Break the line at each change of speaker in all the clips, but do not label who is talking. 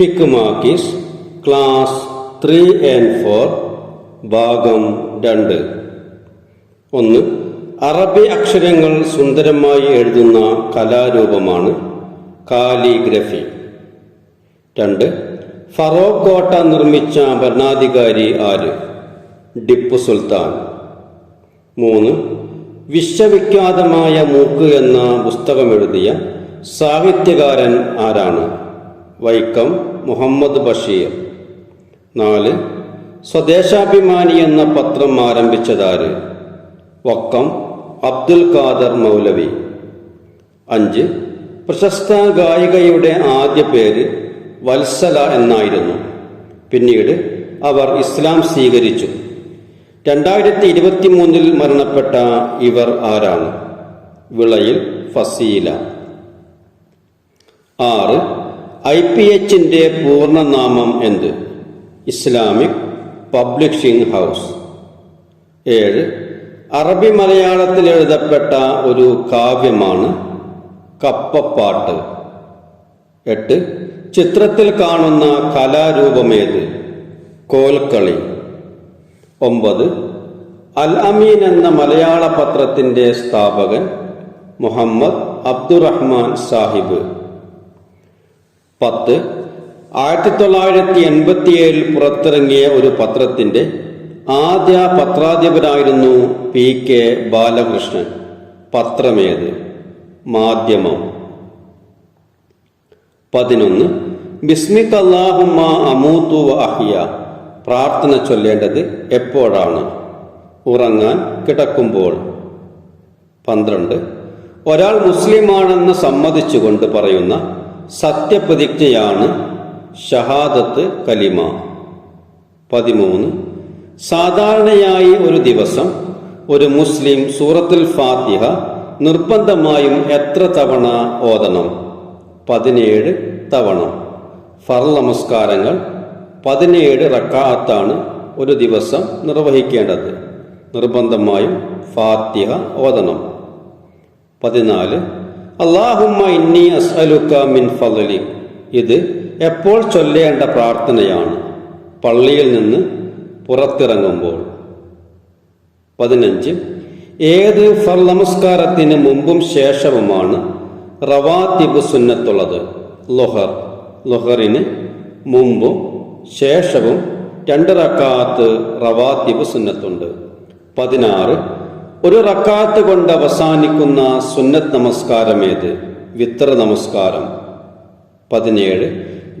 ഹിക്മാക്കിസ് class three and four ഭാഗം രണ്ട്. ഒന്ന് അറബി അക്ഷരങ്ങൾ സുന്ദരമായി എഴുതുന്ന കലാരൂപമാണ് കാലിഗ്രഫി. രണ്ട് ഫറോക്ക് കോട്ട നിർമ്മിച്ച ഭരണാധികാരി ആര്? ടിപ്പു സുൽത്താൻ. മൂന്ന് വിശ്വവിഖ്യാതമായ മൂക്ക് എന്ന പുസ്തകമെഴുതിയ സാഹിത്യകാരൻ ആരാണ്? വൈക്കം മുഹമ്മദ് ബഷീർ. നാല് സ്വദേശാഭിമാനി എന്ന പത്രം ആരംഭിച്ചതാര്? വക്കം അബ്ദുൽ ഖാദർ മൗലവി. അഞ്ച് പ്രശസ്ത ഗായികയുടെ ആദ്യ പേര് വത്സല എന്നായിരുന്നു. പിന്നീട് അവർ ഇസ്ലാം സ്വീകരിച്ചു. രണ്ടായിരത്തി ഇരുപത്തി മൂന്നിൽ മരണപ്പെട്ട ഇവർ ആരാണ്? വിളയിൽ ഫസീല. ആറ് ഐ പി എച്ചിന്റെ പൂർണനാമം എന്ത്? Islamic publishing house. ഏഴ് അറബി മലയാളത്തിൽ എഴുതപ്പെട്ട ഒരു കാവ്യമാണ് കപ്പപ്പാട്ട്. എട്ട് ചിത്രത്തിൽ കാണുന്ന കലാരൂപമേത്? കോൽക്കളി. ഒമ്പത് അൽ അമീൻ എന്ന മലയാള പത്രത്തിന്റെ സ്ഥാപകൻ മുഹമ്മദ് അബ്ദുറഹ്മാൻ സാഹിബ്. പത്ത്. ആയിരത്തി തൊള്ളായിരത്തി എൺപത്തിയേഴിൽ പുറത്തിറങ്ങിയ ഒരു പത്രത്തിന്റെ ആദ്യ പത്രാധിപരായിരുന്നു പി കെ ബാലകൃഷ്ണൻ. പത്രമേത്? മാധ്യമം. പതിനൊന്ന്. ബിസ്മിക് അള്ളാഹുമ്മ അമൂത്തു അഹിയ പ്രാർത്ഥന ചൊല്ലേണ്ടത് എപ്പോഴാണ്? ഉറങ്ങാൻ കിടക്കുമ്പോൾ. പന്ത്രണ്ട്. ഒരാൾ മുസ്ലിമാണെന്ന് സമ്മതിച്ചുകൊണ്ട് പറയുന്ന സത്യപ്രതിജ്ഞയാണ് ഷഹാദത്ത് കലിമ. പതിമൂന്ന്. സാധാരണയായി ഒരു ദിവസം ഒരു മുസ്ലിം സൂറത്തുൽ ഫാത്തിഹ നിർബന്ധമായും എത്ര തവണ ഓതണം? പതിനേഴ് തവണ. ഫർ നമസ്കാരങ്ങൾ പതിനേഴ് റക്കാത്താണ് ഒരു ദിവസം നിർവഹിക്കേണ്ടത്. നിർബന്ധമായും ഫാത്തിഹ ഓതണം. പതിനാല്. അള്ളാഹുമ്മ ഇന്നി അസ്അലുക്ക മിൻ ഫضലി ഇത് എപ്പോൾ ചൊല്ലേണ്ട പ്രാർത്ഥനയാണ്. പള്ളിയിൽ നിന്ന് പുറത്തിറങ്ങുമ്പോൾ. പതിനഞ്ച്. ഏത് ഫർ നമസ്കാരത്തിന് മുമ്പും ശേഷവുമാണ് റവാത്തിബ് സുന്നത്തുള്ളത്. ലൊഹർ. ലൊഹറിന് മുമ്പും ശേഷവും രണ്ട് റക്കാത്ത് റവാത്തിബ് സുന്നത്തുണ്ട്. പതിനാറ്. ഒരു റക്കാത്ത് കൊണ്ട് അവസാനിക്കുന്ന സുന്നത്ത് നമസ്കാരമേത്? വിത്ര നമസ്കാരം. പതിനേഴ്.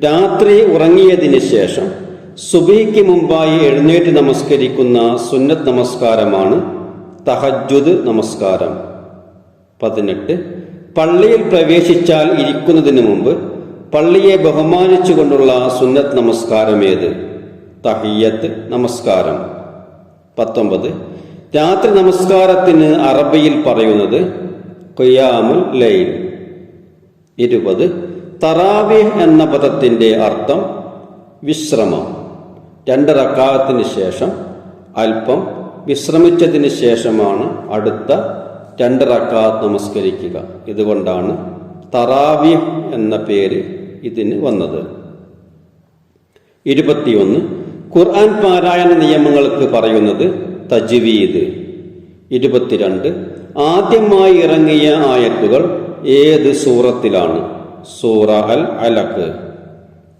രാത്രി ഉറങ്ങിയതിന് ശേഷം സുബിക്ക് മുമ്പായി എഴുന്നേറ്റ് നമസ്കരിക്കുന്ന സുന്നത്ത് നമസ്കാരമാണ് തഹജുദ് നമസ്കാരം. പതിനെട്ട്. പള്ളിയിൽ പ്രവേശിച്ചാൽ ഇരിക്കുന്നതിന് മുമ്പ് പള്ളിയെ ബഹുമാനിച്ചുകൊണ്ടുള്ള സുന്നത്ത് നമസ്കാരമേത്? തഹിയത്ത് നമസ്കാരം. പത്തൊമ്പത്. രാത്രി നമസ്കാരത്തിന് അറബിയിൽ പറയുന്നത് കൊയ്യാമുൽ ലൈൻ ഇരുപത്. തറാവിഹ് എന്ന പദത്തിന്റെ അർത്ഥം വിശ്രമം. രണ്ട് റക്കാത്തിന് ശേഷം അല്പം വിശ്രമിച്ചതിന് ശേഷമാണ് അടുത്ത രണ്ട് റക്കാത്ത് നമസ്കരിക്കുക. ഇതുകൊണ്ടാണ് തറാവിഹ് എന്ന പേര് ഇതിന് വന്നത്. ഇരുപത്തിയൊന്ന്. ഖുർആൻ പാരായണ നിയമങ്ങൾക്ക് പറയുന്നത് തജ്വീദ്. ഇരുപത്തിരണ്ട്. ആദ്യമായി ഇറങ്ങിയ ആയത്തുകൾ ഏത് സൂറത്തിലാണ്? സൂറ അൽ അലക്ക്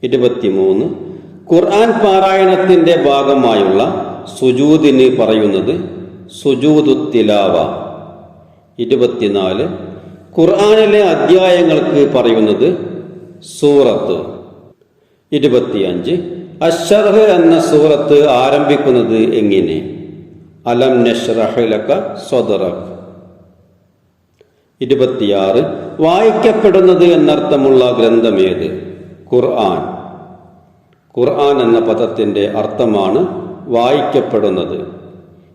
ഇരുപത്തിമൂന്ന്. ഖുർആൻ പാരായണത്തിന്റെ ഭാഗമായുള്ള സുജൂദിന് പറയുന്നത് സുജൂദു തിലാവ. ഇരുപത്തിനാല്. ഖുർആാനിലെ അധ്യായങ്ങൾക്ക് പറയുന്നത് സൂറത്ത്. ഇരുപത്തിയഞ്ച്. അഷർഹ് എന്ന സൂറത്ത് ആരംഭിക്കുന്നത് എങ്ങനെ? അലം നഷ്റഹലക സ്വദറക് ഇരുപത്തിയാറ്. വായിക്കപ്പെടുന്നത് എന്നർത്ഥമുള്ള ഗ്രന്ഥമേത്? ഖുർആൻ. ഖുർആൻ എന്ന പദത്തിന്റെ അർത്ഥമാണ് വായിക്കപ്പെടുന്നത്.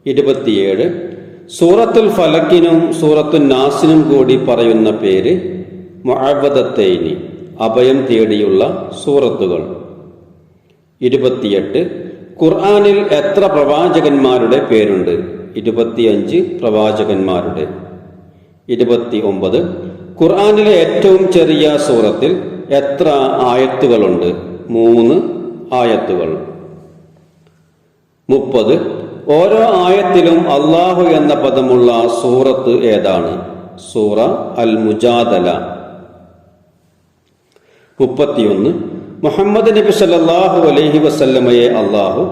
ഇരുപത്തിയേഴ്. സൂറത്തുൽ ഫലക്കിനും സൂറത്തുൽ നാസിനും കൂടി പറയുന്ന പേര് മഴവതത്തേനി അഭയം തേടിയുള്ള സൂറത്തുകൾ. ഇരുപത്തിയെട്ട്. ഖുർആനിൽ എത്ര പ്രവാചകന്മാരുടെ പേരുണ്ട്? ഇരുപത്തിയഞ്ച് പ്രവാചകന്മാരുടെ. ഇരുപത്തി ഒമ്പത് ഖുർആാനിലെ ഏറ്റവും ചെറിയ സൂറത്തിൽ എത്ര ആയത്തുകളുണ്ട്? മൂന്ന് ആയത്തുകൾ. മുപ്പത്. ഓരോ ആയത്തിലും അള്ളാഹു എന്ന പദമുള്ള സൂറത്ത് ഏതാണ്? സൂറ അൽ മുജാദല. മുപ്പത്തിയൊന്ന്. മുഹമ്മദ് നബി സല്ലാഹു അലൈഹി വസല്ലമയെ അള്ളാഹു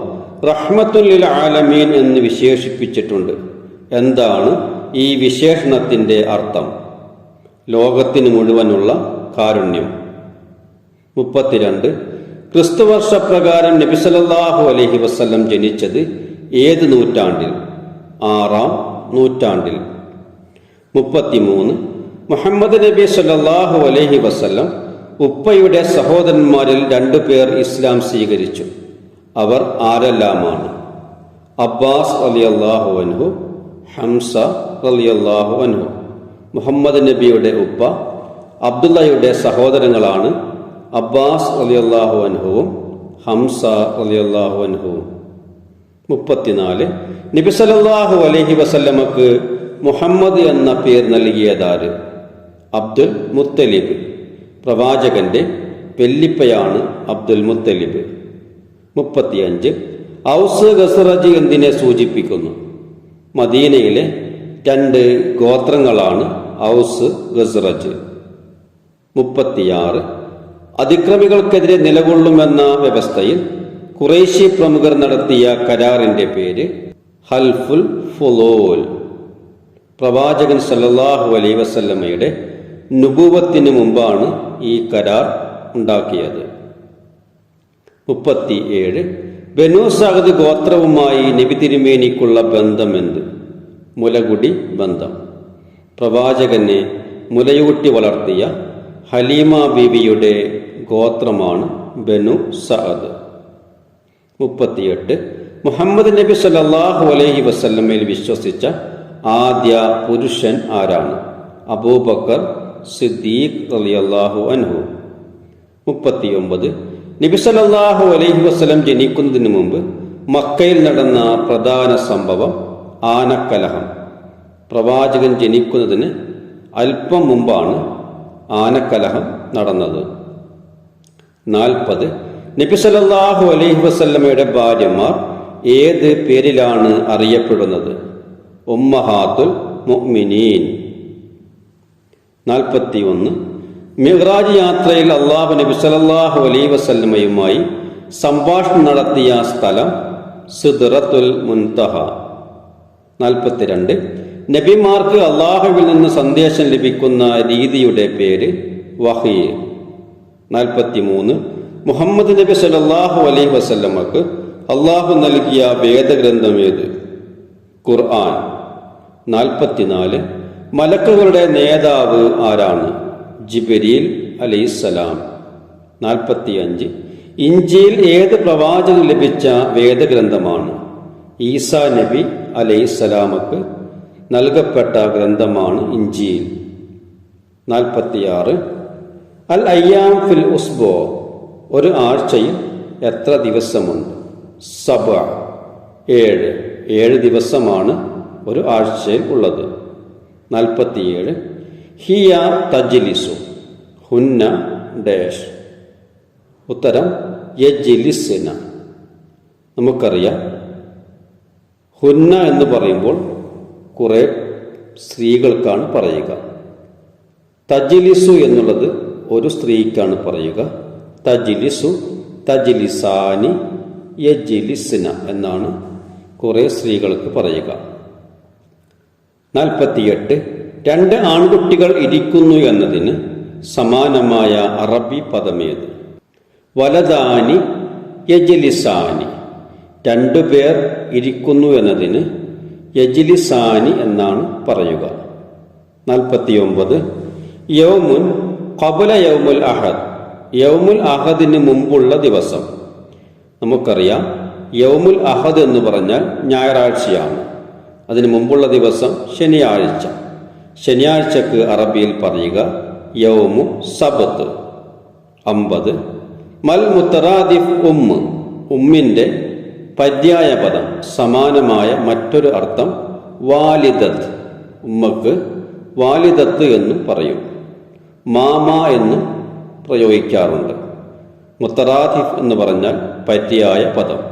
റഹ്മത്തുൽ ആലമീൻ എന്ന് വിശേഷിപ്പിച്ചിട്ടുണ്ട്. എന്താണ് ഈ വിശേഷണത്തിന്റെ അർത്ഥം? ലോകത്തിന് മുഴുവനുള്ള കാരുണ്യം. മുപ്പത്തിരണ്ട്. ക്രിസ്തുവർഷപ്രകാരം നബി സല്ലല്ലാഹു അലഹി വസ്ല്ലം ജനിച്ചത് ഏത് നൂറ്റാണ്ടിൽ? ആറാം നൂറ്റാണ്ടിൽ. മുപ്പത്തിമൂന്ന്. മുഹമ്മദ് നബി സല്ലാഹു അലഹി വസല്ലം ഉപ്പയുടെ സഹോദരന്മാരിൽ രണ്ടു പേർ ഇസ്ലാം സ്വീകരിച്ചു. അവർ ആരെല്ലാമാണ്? അബ്ബാസ് അലിയല്ലാഹു അൻഹു ഹംസ അലിയല്ലാഹു അൻഹു. മുഹമ്മദ് നബിയുടെ ഉപ്പ അബ്ദുള്ളയുടെ സഹോദരങ്ങളാണ് അബ്ബാസ് അലിയല്ലാഹു അൻഹുവും ഹംസ അലിയല്ലാഹു അൻഹുവും. മുപ്പത്തിനാല് നബി അലഹി അലൈഹി വസല്ലമക്ക് മുഹമ്മദ് എന്ന പേര് നൽകിയതാര്? അബ്ദുൽ മുത്തലിബ്. പ്രവാചകന്റെ വെല്ലിപ്പയാണ് അബ്ദുൽ മുത്തലിബ്. മുപ്പത്തിയഞ്ച്. ഔസ് ഗസറജി എന്തിനെ സൂചിപ്പിക്കുന്നു? മദീനയിലെ രണ്ട് ഗോത്രങ്ങളാണ് ഔസ് ഗസറജ്. മുപ്പത്തിയാറ്. അതിക്രമികൾക്കെതിരെ നിലകൊള്ളുമെന്ന വ്യവസ്ഥയിൽ കുറേശ്യ പ്രമുഖർ നടത്തിയ കരാറിന്റെ പേര് ഹൽഫുൽ ഫുലോൽ. പ്രവാചകൻ സല്ലാഹു അലൈ വസല്ലമയുടെ നുപൂവത്തിന് മുമ്പാണ് ഈ കരാർ ഉണ്ടാക്കിയത്. മുപ്പത്തി ഏഴ് ബനു സഅദ് ഗോത്രവുമായി നബി തിരുമേനിക്കുള്ള ബന്ധം ബന്ധമെന്ത്? മുലകുടി ബന്ധം. പ്രവാചകനെ മുലയൂട്ടി വളർത്തിയ ഹലീമ ബീവിയുടെ ഗോത്രമാണ് ബനു സഅദ് മുപ്പത്തിയെട്ട്. മുഹമ്മദ് നബി സല്ലാഹു അലൈഹി വസല്ലമയിൽ വിശ്വസിച്ച ആദ്യ പുരുഷൻ ആരാണ്? അബൂബക്കർ സിദ്ദീഖ് റളിയല്ലാഹു അൻഹു. മുപ്പത്തിയൊമ്പത്. നബി സല്ലല്ലാഹു അലൈഹി വസല്ലം ജനിക്കുന്നതിന് മുമ്പ് മക്കയിൽ നടന്ന പ്രധാന സംഭവം ആനക്കലഹം. പ്രവാചകൻ ജനിക്കുന്നതിന് അല്പം മുമ്പാണ് ആനക്കലഹം നടന്നത്. നാൽപ്പത്. നബി സല്ലല്ലാഹു അലൈഹി വസല്ലമയുടെ ഭാര്യമാർ ഏത് പേരിലാണ് അറിയപ്പെടുന്നത്? ഉമ്മഹാത്തുൽ മുഅ്മിനീൻ. നാൽപ്പത്തി ഒന്ന് മിഹ്റാജ് യാത്രയിൽ അള്ളാഹു നബി സല്ലല്ലാഹു അലൈ വസല്ലമയുമായി സംഭാഷണം നടത്തിയ സ്ഥലം സിദ്റത്തുൽ മുൻതഹ. നാൽപ്പത്തിരണ്ട്. നബിമാർക്ക് അള്ളാഹുവിൽ നിന്ന് സന്ദേശം ലഭിക്കുന്ന രീതിയുടെ പേര് വഹീ നാൽപ്പത്തിമൂന്ന്. മുഹമ്മദ് നബി സല്ലല്ലാഹു അലൈഹി വസല്ലമക്ക് അള്ളാഹു നൽകിയ വേദഗ്രന്ഥം ഏത്? ഖുർആൻ. നാൽപ്പത്തിനാല്. മലക്കുകളുടെ നേതാവ് ആരാണ്? ജിബരീൽ അലൈസലാം നാൽപ്പത്തിയഞ്ച്. ഇഞ്ചിയിൽ ഏത് പ്രവാചകൻ ലഭിച്ച വേദഗ്രന്ഥമാണ്? ഈസാ നബി അലൈസലാമക്ക് നൽകപ്പെട്ട ഗ്രന്ഥമാണ് ഇഞ്ചിയിൽ. നാൽപ്പത്തിയാറ്. അൽ അയ്യാം ഫിൽ ഉസ്ബോ. ഒരു ആഴ്ചയിൽ എത്ര ദിവസമുണ്ട്? സബ ഏഴ്. ഏഴ് ദിവസമാണ് ഒരു ആഴ്ചയിൽ ഉള്ളത്. നാൽപ്പത്തിയേഴ്. ഹിയ തജിലിസു. ഹുന്ന ഡാഷ്. ഉത്തരം യജിലിസിന. നമുക്കറിയാം. ഹുന്ന എന്ന് പറയുമ്പോൾ കുറേ സ്ത്രീകൾക്കാണ് പറയുക. തജിലിസു എന്നുള്ളത് ഒരു സ്ത്രീക്കാണ് പറയുക. തജിലിസു തജിലിസാനി യജിലിസിന എന്നാണ് കുറേ സ്ത്രീകൾക്ക് പറയുക. നാൽപ്പത്തിയെട്ട്. രണ്ട് ആൺകുട്ടികൾ ഇരിക്കുന്നു എന്നതിന് സമാനമായ അറബി പദമേത്. വലതാനി രണ്ടു പേർ ഇരിക്കുന്നു എന്നതിന് യജിലിസാനി എന്നാണ് പറയുക. നാൽപ്പത്തിയൊമ്പത്. യൗമുൻ കബുല യൗമുൽ അഹദ്. യൗമുൽ അഹദിന് മുമ്പുള്ള ദിവസം. നമുക്കറിയാം യൗമുൽ അഹദ് എന്ന് പറഞ്ഞാൽ ഞായറാഴ്ചയാണ്. അതിന് മുമ്പുള്ള ദിവസം ശനിയാഴ്ച. ശനിയാഴ്ചക്ക് അറബിയിൽ പറയുക യൗമു സബത്ത്. അമ്പത്. മൽ മുത്തറാദിഫ് ഉമ്മ് ഉമ്മിന്റെ പര്യായ പദം. സമാനമായ മറ്റൊരു അർത്ഥം വാലിദത്ത്. ഉമ്മക്ക് വാലിദത്ത് എന്നും പറയും. മാമ എന്നും പ്രയോഗിക്കാറുണ്ട്. മുത്തറാദിഫ് എന്ന് പറഞ്ഞാൽ പര്യായ പദം.